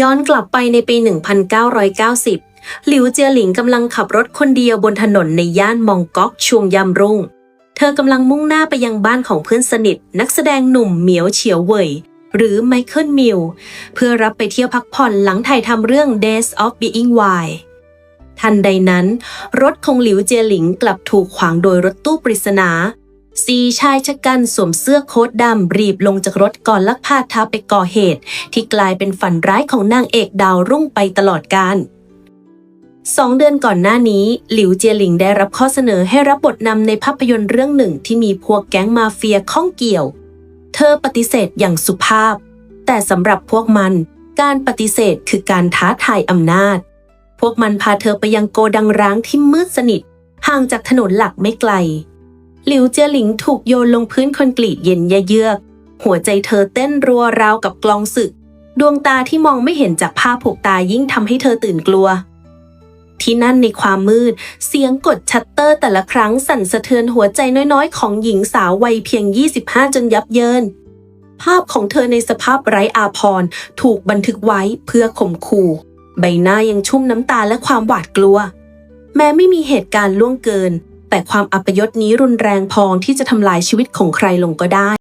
ย้อนกลับไปในปี 1990 หลิวเจียหลิงกำลังขับรถคนเดียวบนถนนในย่านมองก๊อกช่วงยามรุ่ง เธอกำลังมุ่งหน้าไปยังบ้านของเพื่อนสนิท นักแสดงหนุ่มเหมียวเฉียวเหวยหรือไมเคิลมิลเพื่อรับไปเที่ยวพักผ่อนหลังถ่ายทำเรื่อง Days of Being Wild ทันใดนั้น รถของหลิวเจียหลิงกลับถูกขวางโดยรถตู้ปริศนา สี่ชายชะกันสวมเสื้อโค้ทดำรีบลงจากรถก่อนลักพาท้าไปก่อเหตุ ที่กลายเป็นฝันร้ายของนางเอกดาวรุ่งไปตลอดกาลสองเดือนก่อนหน้านี้ หลิวเจียหลิงได้รับข้อเสนอให้รับบทนำในภาพยนตร์เรื่องหนึ่งที่มีพวกแก๊งมาเฟียข้องเกี่ยว เธอปฏิเสธอย่างสุภาพ แต่สำหรับพวกมัน การปฏิเสธคือการท้าทายอำนาจ พวกมันพาเธอไปยังโกดังร้างที่มืดสนิท ห่างจากถนนหลักไม่ไกล หลิวเจียหลิงถูกโยนลงพื้นคอนกรีตเย็นเยือก หัวใจเธอเต้นรัวราวกับกลองศึก ดวงตาที่มองไม่เห็นจากผ้าผูกตายิ่งทำให้เธอตื่นกลัว ที่นั่นในความมืด เสียงกดชัตเตอร์แต่ละครั้งสั่นสะเทือนหัวใจน้อยๆ ของหญิงสาววัยเพียง 25 จนยับเยิน ภาพของเธอในสภาพไร้อาภรณ์ถูกบันทึกไว้เพื่อข่มขู่ ใบหน้ายังชุ่มน้ำตาและความหวาดกลัว แม้ไม่มีเหตุการณ์ล่วงเกิน แต่ความอัปยศนี้รุนแรงพองที่จะทำลายชีวิตของใครลงก็ได้